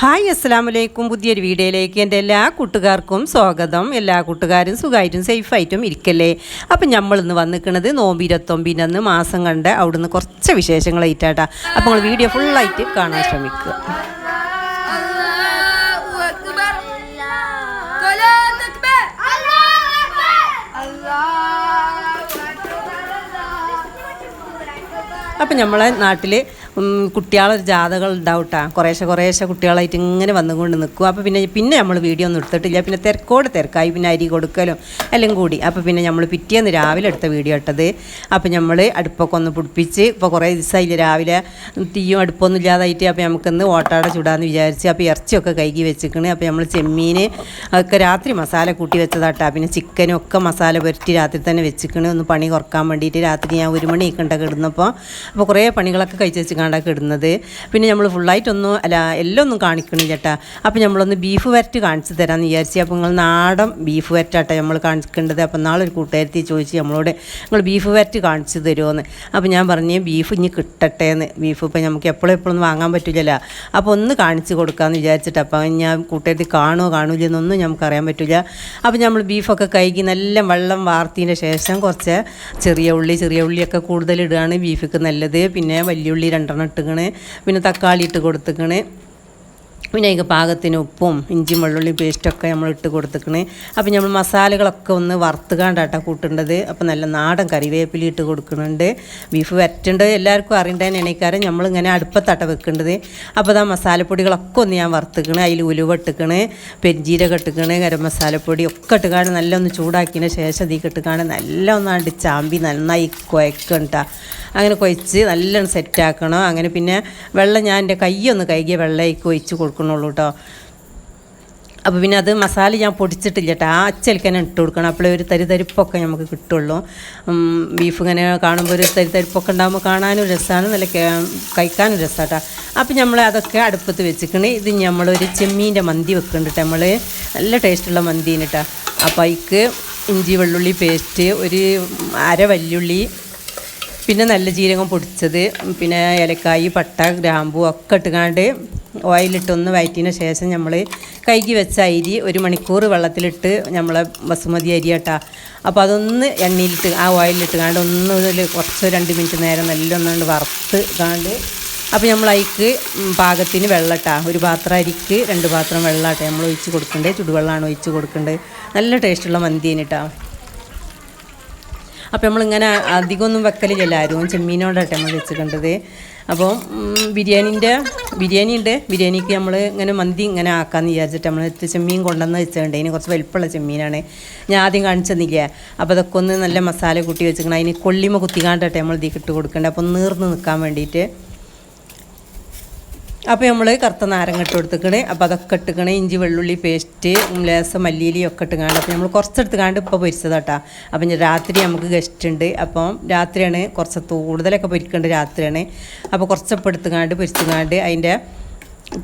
Hi അസ്സാം വലൈക്കും പുതിയൊരു വീഡിയോയിലേക്ക് എന്റെ എല്ലാ കൂട്ടുകാർക്കും സ്വാഗതം. എല്ലാ കൂട്ടുകാരും സുഖമായിട്ടും സേഫായിട്ടും ഇരിക്കല്ലേ? അപ്പം നമ്മളിന്ന് വന്നിക്കണത് നോമ്പ് ഇരുപത്തൊമ്പതിനന്ന് മാസം കണ്ട് അവിടുന്ന് കുറച്ച് വിശേഷങ്ങൾ ഏറ്റാട്ടാ അപ്പോൾ നിങ്ങൾ വീഡിയോ ഫുള്ളായിട്ട് കാണാൻ ശ്രമിക്കുക. അപ്പം നമ്മളെ നാട്ടിൽ കുട്ടികളെ ജാഥകൾ ഉണ്ടാവും കുറേശ്ശെ കുറേശ്ശെ കുട്ടികളായിട്ട് ഇങ്ങനെ വന്നുകൊണ്ട് നിൽക്കും. അപ്പോൾ പിന്നെ പിന്നെ നമ്മൾ വീഡിയോ ഒന്നും എടുത്തിട്ടില്ല. പിന്നെ തിരക്കോട് തിരക്കായി. പിന്നെ അരി കൊടുക്കലും എല്ലാം കൂടി. അപ്പോൾ പിന്നെ നമ്മൾ പിറ്റേന്ന് രാവിലെ എടുത്ത വീഡിയോ ഇട്ടത്. അപ്പോൾ നമ്മൾ അടുപ്പൊക്കെ ഒന്ന് പിടിപ്പിച്ച് ഇപ്പോൾ കുറേ ദിവസമായില്ല രാവിലെ തീയും അടുപ്പൊന്നും ഇല്ലാതായിട്ട് അപ്പോൾ നമുക്കൊന്ന് ഓട്ടാട ചൂടാന്ന് വിചാരിച്ച് അപ്പോൾ ഇറച്ചിയൊക്കെ കൈകി വെച്ചിരിക്കണ് അപ്പോൾ നമ്മൾ ചെമ്മീൻ ഒക്കെ രാത്രി മസാല കൂട്ടി വെച്ചതാട്ടാ. പിന്നെ ചിക്കനും ഒക്കെ മസാല പുരട്ടി രാത്രി തന്നെ വെച്ചിരിക്കണ് ഒന്ന് പണി കുറയ്ക്കാൻ വേണ്ടിയിട്ട് രാത്രി ഞാൻ ഒരു മണിയൊക്കെ ഉണ്ടൊക്കെ ഇടുന്നപ്പോൾ അപ്പോൾ കുറേ പണികളൊക്കെ കഴിച്ച് വെച്ച് കണ്ടാക്കി ഇടുന്നത്. പിന്നെ നമ്മൾ ഫുള്ളായിട്ടൊന്നും അല്ല എല്ലാം ഒന്നും കാണിക്കണില്ല ചേട്ടാ. അപ്പോൾ നമ്മളൊന്ന് ബീഫ് വരട്ട് കാണിച്ചു തരാമെന്ന് വിചാരിച്ചു. അപ്പോൾ നിങ്ങൾ നാടൻ ബീഫ് വരറ്റാട്ടെ നമ്മൾ കാണിക്കേണ്ടത്. അപ്പോൾ നാളെ ഒരു കൂട്ടുകാരത്തി ചോദിച്ചു നമ്മളോട് നിങ്ങൾ ബീഫ് വരട്ട് കാണിച്ചു തരുമോയെന്ന് അപ്പോൾ ഞാൻ പറഞ്ഞു ബീഫ് ഇനി കിട്ടട്ടെ എന്ന് ബീഫ് ഇപ്പോൾ നമുക്ക് എപ്പോഴും എപ്പോഴൊന്നും വാങ്ങാൻ പറ്റില്ലല്ലോ അപ്പോൾ ഒന്ന് കാണിച്ച് കൊടുക്കാമെന്ന് വിചാരിച്ചിട്ട് അപ്പോൾ ഞാൻ കൂട്ടുകാരത്തി കാണുമോ കാണില്ല എന്നൊന്നും നമുക്ക് അറിയാൻ പറ്റില്ല അപ്പോൾ നമ്മൾ ബീഫൊക്കെ കഴുകി നല്ല വെള്ളം വാർത്തതിന്റെ ശേഷം കുറച്ച് ചെറിയ ഉള്ളി ചെറിയ ഉള്ളിയൊക്കെ കൂടുതൽ ഇടുകയാണ് ബീഫിക്ക് നല്ലത്. പിന്നെ വലിയ ഉള്ളി രണ്ടെണ്ണം ഇട്ടുക്കണേ. പിന്നെ തക്കാളി ഇട്ട് കൊടുത്തുക്കണ്. പിന്നെ ഈ പാകത്തിന് ഉപ്പും ഇഞ്ചിയും വെള്ളുള്ളി പേസ്റ്റൊക്കെ നമ്മൾ ഇട്ട് കൊടുത്തേക്കണേ. അപ്പോൾ നമ്മൾ മസാലകളൊക്കെ ഒന്ന് വറുത്തുകാണ്ടാട്ടോ കൂട്ടേണ്ടത്. അപ്പോൾ നല്ല നാടൻ കറിവേപ്പില ഇട്ട് കൊടുക്കുന്നുണ്ട്. ബീഫ് വരട്ടേണ്ടത് എല്ലാവർക്കും അറിയേണ്ടതിന് നമ്മൾ നമ്മളിങ്ങനെ അടുപ്പത്തട്ട വെക്കേണ്ടത്. അപ്പോൾ ആ മസാലപ്പൊടികളൊക്കെ ഒന്ന് ഞാൻ വറുത്തുക്കണ്. അതിൽ ഉലുവ ഇട്ടുക്കണ് പെരിഞ്ചീരകം ഇട്ടുക്കണ് ഗരം മസാലപ്പൊടി ഒക്കെ ഇട്ടുകാണ് നല്ല ഒന്ന് ചൂടാക്കിയതിന് ശേഷം ഇതിൽ ഇട്ടുകാണ് നല്ല ഒന്നാണ്ട് ചാമ്പി നന്നായി കുഴക്കണ്ട. അങ്ങനെ കുഴച്ച് നല്ലോണം സെറ്റാക്കണം അങ്ങനെ പിന്നെ വെള്ളം ഞാൻ എന്റെ കൈ ഒന്ന് കൈകിയ വെള്ളമൊക്കെ ഒഴിച്ച് കൊടുക്കണുള്ളൂ കേട്ടോ അപ്പോൾ പിന്നെ അത് മസാല ഞാൻ പൊടിച്ചിട്ടില്ല കേട്ടോ ആ അച്ചലിക്കന്നെ ഇട്ട് കൊടുക്കണം. അപ്പോഴേ ഒരു തരി തരിപ്പൊക്കെ നമുക്ക് കിട്ടുള്ളൂ. ബീഫ് ഇങ്ങനെ കാണുമ്പോൾ ഒരു തരി തരിപ്പൊക്കെ ഉണ്ടാകുമ്പോൾ കാണാനും രസമാണ് നല്ല കഴിക്കാനും രസമാണ് കേട്ടോ അപ്പോൾ നമ്മൾ അതൊക്കെ അടുപ്പത്ത് വെച്ചിക്കണ്. ഇത് നമ്മളൊരു ചെമ്മീന്റെ മന്തി വെക്കുന്നുണ്ട് നമ്മൾ നല്ല ടേസ്റ്റുള്ള മന്തിന് കേട്ടോ അപ്പോൾ അതിക്ക് ഇഞ്ചി വെള്ളുള്ളി പേസ്റ്റ് ഒരു അര വല്യുള്ളി പിന്നെ നല്ല ജീരകം പൊടിച്ചത് പിന്നെ ഏലക്കായി പട്ട ഗ്രാമ്പു ഒക്കെ ഇട്ടുകാണ്ട് ഓയിലിട്ടൊന്ന് വയറ്റിന് ശേഷം നമ്മൾ കൈകി വെച്ച അരി ഒരു മണിക്കൂർ വെള്ളത്തിലിട്ട് നമ്മളെ ബസുമതി അരി കേട്ടാ അപ്പോൾ അതൊന്ന് എണ്ണയിലിട്ട് ആ ഓയിലിട്ട് കാണ്ട് ഒന്ന് കുറച്ച് രണ്ട് മിനിറ്റ് നേരം നല്ല ഒന്നുകൊണ്ട് വറുത്ത് കാണ്ട് അപ്പോൾ നമ്മൾ അതിക്ക് പാകത്തിന് വെള്ളട്ടാ. ഒരു പാത്രം അരിക്ക് രണ്ട് പാത്രം വെള്ളമാട്ടെ നമ്മൾ ഒഴിച്ച് കൊടുക്കണ്ടേ? ചുടുവെള്ളമാണ് ഒഴിച്ച് കൊടുക്കേണ്ടത് നല്ല ടേസ്റ്റുള്ള മന്തിയേനിട്ടാ. അപ്പോൾ നമ്മളിങ്ങനെ അധികമൊന്നും വെക്കലില്ല ആരും ചെമ്മീനോടാട്ടെ നമ്മൾ വെച്ചിട്ടുണ്ടത് അപ്പോൾ ബിരിയാണീന്റെ ബിരിയാണി ഉണ്ട്. ബിരിയാണിക്ക് നമ്മൾ ഇങ്ങനെ മന്തി ഇങ്ങനെ ആക്കാമെന്ന് വിചാരിച്ചിട്ട് നമ്മൾ ചെമ്മീൻ കൊണ്ടുവന്ന് വെച്ചിട്ടുണ്ട്. അതിന് കുറച്ച് വലിപ്പമുള്ള ചെമ്മീനാണ്. ഞാൻ ആദ്യം കാണിച്ചെന്നില്ല? അപ്പോൾ അതൊക്കെ ഒന്ന് നല്ല മസാല കൂട്ടി വെച്ചിരിക്കണം. അതിന് കൊള്ളിമ കുത്തിക്കാണ്ടായിട്ട് നമ്മൾ ഇതിൽ ഇട്ട് കൊടുക്കേണ്ടത് അപ്പോൾ നീർന്ന് നിൽക്കാൻ വേണ്ടിയിട്ട്. അപ്പോൾ നമ്മൾ കറുത്ത നാരങ്ങ ഇട്ട് കൊടുത്തിക്കണ്. അപ്പോൾ അതൊക്കെ ഇട്ടുക്കണേ. ഇഞ്ചി വെള്ളുള്ളി പേസ്റ്റ് ലേസം മല്ലിയിലി ഒക്കെ ഇട്ടുകാണ്ട് അപ്പോൾ നമ്മൾ കുറച്ചെടുത്ത് കാണ്ട് ഇപ്പോൾ പൊരിച്ചതാട്ടാ. അപ്പം രാത്രി നമുക്ക് ഗസ്റ്റ് ഉണ്ട്. അപ്പം രാത്രിയാണ് കുറച്ച് കൂടുതലൊക്കെ പൊരിക്കേണ്ടത് രാത്രിയാണ്. അപ്പോൾ കുറച്ചപ്പം എടുത്തുകാണ്ട് പൊരിച്ചുകാണ്ട് അതിന്റെ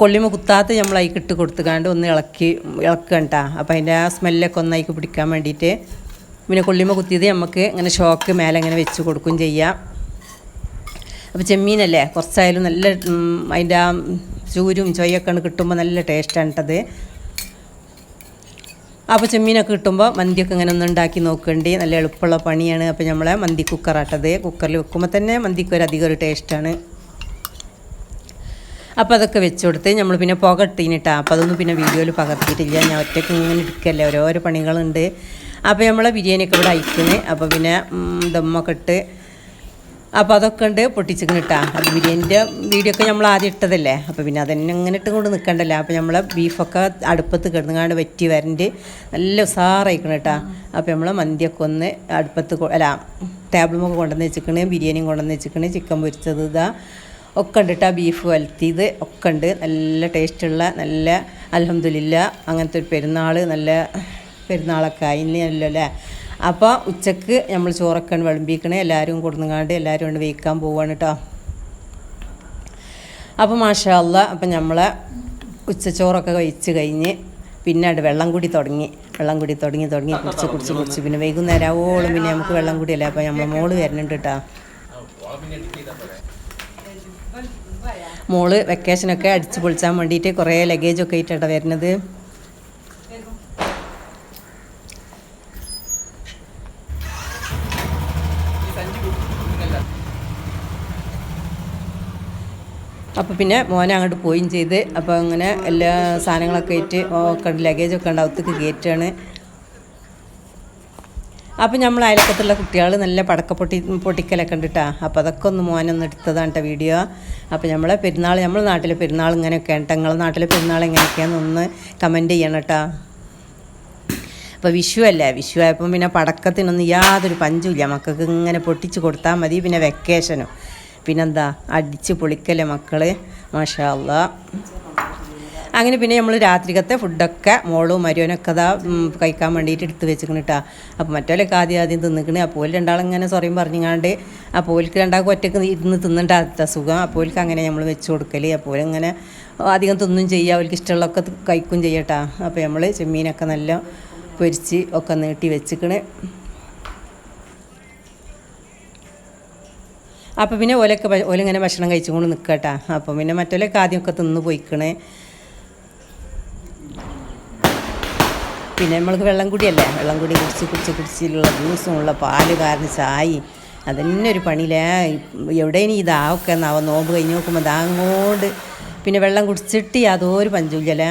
കൊള്ളിമ കുത്താത്ത നമ്മൾ അതിക്ക് ഇട്ട് കൊടുത്തുകാണ്ട് ഒന്ന് ഇളക്കി ഇളക്കണ്ട. അപ്പോൾ അതിന്റെ ആ സ്മെല്ലൊക്കെ ഒന്ന് അതിക്ക് പിടിക്കാൻ വേണ്ടിയിട്ട് പിന്നെ കൊള്ളിമ കുത്തിയത് നമുക്ക് ഇങ്ങനെ ഷോക്ക് മേലെ ഇങ്ങനെ വെച്ച് കൊടുക്കും ചെയ്യാം. അപ്പോൾ ചെമ്മീനല്ലേ? കുറച്ചായാലും നല്ല അതിന്റെ ആ ചൂരും ചൊയ്യൊക്കെ കിട്ടുമ്പോൾ നല്ല ടേസ്റ്റാണ് കേട്ടത് അപ്പോൾ ചെമ്മീനൊക്കെ കിട്ടുമ്പോൾ മന്തിയൊക്കെ ഇങ്ങനെ ഒന്ന് ഉണ്ടാക്കി നോക്കേണ്ടി. നല്ല എളുപ്പമുള്ള പണിയാണ്. അപ്പോൾ നമ്മളെ മന്തി കുക്കറാട്ടത് കുക്കറിൽ വെക്കുമ്പോൾ തന്നെ മന്തിക്ക് ഒരു അധികം ഒരു ടേസ്റ്റാണ് അപ്പോൾ അതൊക്കെ വെച്ച് കൊടുത്ത് നമ്മൾ പിന്നെ പുക ഇട്ടീനിട്ടാ. അപ്പോൾ അതൊന്നും പിന്നെ വീഡിയോയിൽ പകർത്തിയിട്ടില്ല. ഞാൻ ഒറ്റയ്ക്ക് ഇങ്ങനെ എടുക്കല്ലേ ഓരോരോ പണികളുണ്ട്. അപ്പോൾ നമ്മളെ ബിരിയാണിയൊക്കെ ഇവിടെ അയക്കുന്നത് അപ്പോൾ പിന്നെ ദമ്മൊക്കെ ഇട്ട് അപ്പോൾ അതൊക്കെ ഉണ്ട് പൊട്ടിച്ചിങ്ങനെ അത് ബിരിയാണിന്റെ വീഡിയോ ഒക്കെ നമ്മൾ ആദ്യം ഇട്ടതല്ലേ? അപ്പോൾ പിന്നെ അതന്നെ അങ്ങനെ ഇട്ടും കൊണ്ട് നിൽക്കണ്ടല്ലോ അപ്പോൾ നമ്മളെ ബീഫൊക്കെ അടുപ്പത്ത് കിടന്നുകാണ്ട് വറ്റി വരണ്ട് നല്ല ഉസാറായിക്കണം കേട്ടാ അപ്പോൾ നമ്മൾ മന്തിയൊക്കെ ഒന്ന് അടുപ്പത്ത് അല്ല ടേബിളുമൊക്കെ കൊണ്ടുവന്ന് വെച്ചിക്കണ് ബിരിയാണിയും കൊണ്ടുവന്ന് വെച്ചിക്കണ് ചിക്കൻ പൊരിച്ചത് ഇതാ. ഒക്കെ ഉണ്ട് കേട്ടോ ബീഫ് വലത്തിയത്. ഒക്കെ ഉണ്ട്. നല്ല ടേസ്റ്റുള്ള നല്ല അലഹമില്ല അങ്ങനത്തെ ഒരു പെരുന്നാൾ നല്ല പെരുന്നാളൊക്കെ ആയില്ലല്ലോ അല്ലേ അപ്പോൾ ഉച്ചയ്ക്ക് നമ്മൾ ചോറൊക്കെയാണ് വിളമ്പിക്കണേ എല്ലാവരും കൊടുങ്ങാണ്ട് എല്ലാവരും കൊണ്ട് വേക്കാൻ പോവാണ് കേട്ടോ അപ്പോൾ മാഷാല്ല അപ്പം നമ്മളെ ഉച്ചച്ചോറൊക്കെ കഴിച്ച് കഴിഞ്ഞ് പിന്നെ അവിടെ വെള്ളം കൂടി തുടങ്ങി. വെള്ളം കൂടി തുടങ്ങി തുടങ്ങി. കുടിച്ച് കുടിച്ച് കുടിച്ച്. പിന്നെ വൈകുന്നേരം ആവോളം പിന്നെ നമുക്ക് വെള്ളം കൂടിയല്ലേ. അപ്പോൾ നമ്മളെ മോൾ വരുന്നുണ്ട് കേട്ടോ മോൾ വെക്കേഷനൊക്കെ അടിച്ച് പൊളിച്ചാൻ വേണ്ടിയിട്ട് കുറേ ലഗേജൊക്കെ ആയിട്ടാണ് വരുന്നത് അപ്പോൾ പിന്നെ മോനെ അങ്ങോട്ട് പോയും ചെയ്ത്. അപ്പോൾ അങ്ങനെ എല്ലാ സാധനങ്ങളൊക്കെ ആയിട്ട് ഒക്കെ ലഗേജൊക്കെ ഉണ്ട് അകത്തേക്ക് കയറ്റാണ് അപ്പോൾ നമ്മൾ അയൽക്കത്തുള്ള കുട്ടികൾ നല്ല പടക്ക പൊട്ടി പൊട്ടിക്കലൊക്കെ ഉണ്ട് കേട്ടോ അപ്പോൾ അതൊക്കെ ഒന്ന് മോനൊന്ന് എടുത്തതാണ് കേട്ടോ വീഡിയോ അപ്പോൾ നമ്മളെ പെരുന്നാൾ നമ്മൾ നാട്ടിലെ പെരുന്നാൾ ഇങ്ങനെയൊക്കെയാണ് കേട്ടോ നിങ്ങളുടെ നാട്ടിലെ പെരുന്നാൾ എങ്ങനെയൊക്കെയാണെന്നൊന്ന് കമന്റ് ചെയ്യണം കേട്ടോ അപ്പോൾ വിഷു അല്ലേ? വിഷു ആയപ്പം പിന്നെ പടക്കത്തിനൊന്നും യാതൊരു പഞ്ചുമില്ല മക്കൾക്ക് ഇങ്ങനെ പൊട്ടിച്ച് കൊടുത്താൽ മതി. പിന്നെ വെക്കേഷനും പിന്നെന്താ അടിച്ച് പൊളിക്കല്ലേ മക്കൾ മാഷാ അല്ലാ അങ്ങനെ പിന്നെ നമ്മൾ രാത്രിക്കത്തെ ഫുഡൊക്കെ മോളും മരുവനൊക്കെ അതാ കഴിക്കാൻ വേണ്ടിയിട്ട് എടുത്ത് വെച്ചിരിക്കണം കേട്ടോ അപ്പോൾ മറ്റോലൊക്കെ ആദ്യം ആദ്യം തിന്നിക്കണേ. അപ്പോൾ രണ്ടാളിങ്ങനെ സൊറയും പറഞ്ഞങ്ങാണ്ട് അപ്പോൾ ഓൽക്ക് രണ്ടാൾക്കും ഒറ്റയ്ക്ക് ഇരുന്ന് തിന്നിട്ടാത്ത സുഖം. അപ്പോൾ അങ്ങനെ നമ്മൾ വെച്ച് കൊടുക്കൽ അപ്പോൾ ഇങ്ങനെ അധികം തിന്നും ചെയ്യുക അവർക്ക് ഇഷ്ടമുള്ളതൊക്കെ കഴിക്കും ചെയ്യട്ടാ അപ്പോൾ നമ്മൾ ചെമ്മീനൊക്കെ നല്ല പൊരിച്ച് ഒക്കെ നീട്ടി വെച്ചിക്കണ്. അപ്പോൾ പിന്നെ ഓലൊക്കെ ഓലിങ്ങനെ ഭക്ഷണം കഴിച്ചുകൊണ്ട് നിൽക്കട്ടാ അപ്പോൾ പിന്നെ മറ്റോലൊക്കെ ആദ്യമൊക്കെ തിന്ന് പോയിക്കണേ. പിന്നെ നമ്മൾക്ക് വെള്ളം കുടിയല്ലേ? വെള്ളം കുടി കുടിച്ച് കുടിച്ച് കുടിച്ചിട്ടുള്ള ജ്യൂസും ഉള്ള പാൽ കാരണം ചായയും അതന്നെ ഒരു പണിയില്ലേ? ഇനി ഇതാവൊക്കെ എന്നാവോ നോമ്പ് കഴിഞ്ഞ് നോക്കുമ്പോൾ ദാങ്ങോണ്ട് പിന്നെ വെള്ളം കുടിച്ചിട്ട് യാതൊരു പഞ്ചുല്ലല്ലേ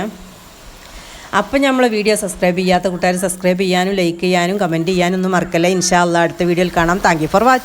അപ്പം നമ്മൾ വീഡിയോ സബ്സ്ക്രൈബ് ചെയ്യാത്ത കൂട്ടുകാർ സബ്സ്ക്രൈബ് ചെയ്യാനും ലൈക്ക് ചെയ്യാനും കമന്റ് ചെയ്യാനും ഒന്നും മറക്കല്ലേ? ഇൻഷാ അല്ലാ അടുത്ത വീഡിയോയിൽ കാണാം. Thank you for watch